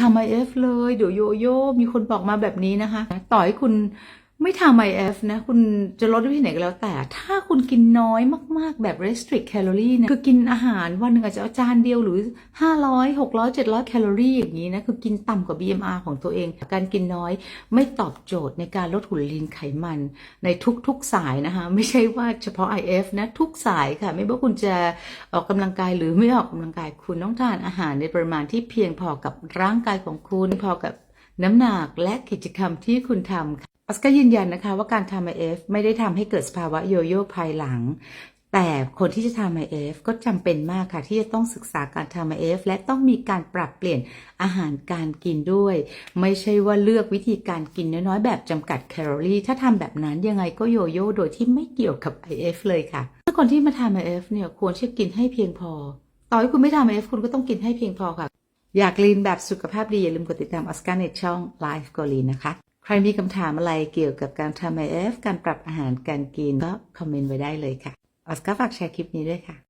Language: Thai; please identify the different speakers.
Speaker 1: ทำ IF เลยเดี๋ยวโยโย่มีคนบอกมาแบบนี้นะคะ ต่อให้คุณ ไม่ทำ IF นะ คุณจะลดด้วยที่ไหนก็แล้วแต่ ถ้าคุณกินน้อยมากๆ แบบ restrict calorie นี่ยคือกินอาหารวันหนึ่งอาจจะเอาจานเดียวหรือ 500 600 700 แคลอรี่อย่างนี้นะ คือกินต่ำกว่า BMR ของตัวเอง การกินน้อยไม่ตอบโจทย์ในการลดหุ่นลีนไขมันในทุกๆสายนะคะ ไม่ใช่ว่าเฉพาะ IF นะ ทุกสายค่ะ ไม่ว่าคุณจะออกกำลังกายหรือไม่ออกกำลังกายคุณต้องทานอาหารในปริมาณที่เพียงพอกับร่างกายของคุณพอกับน้ำหนักและกิจกรรมที่คุณทำค่ะ ออสการ์ยืนยันนะคะว่าการทำ IF ไม่ได้ทำให้เกิดสภาวะโยโย่ภายหลัง แต่คนที่จะทำ IF ก็จำเป็นมากค่ะ ที่จะต้องศึกษาการทำ IF และต้องมีการปรับเปลี่ยนอาหารการกินด้วย ไม่ใช่ว่าเลือกวิธีการกินน้อยๆ แบบจำกัดแคลอรี่ ถ้าทำแบบนั้นยังไงก็โยโย่โดยที่ไม่เกี่ยวกับ IF เลยค่ะถ้าคนที่มาทำ IF เนี่ยควรที่จะกินให้เพียงพอ ต่อให้คุณไม่ทำ IF คุณก็ต้องกินให้เพียงพอค่ะ อยากลีนแบบสุขภาพดีอย่าลืมกดติดตามออสการ์ในช่อง Life g o l e a n นะคะ ใครมีคำถามอะไรเกี่ยวกับการทำ IF การปรับอาหารการกินก็คอมเมนต์ไว้ได้เลยค่ะออสการ์ฝากแชร์คลิปนี้ด้วยค่ะ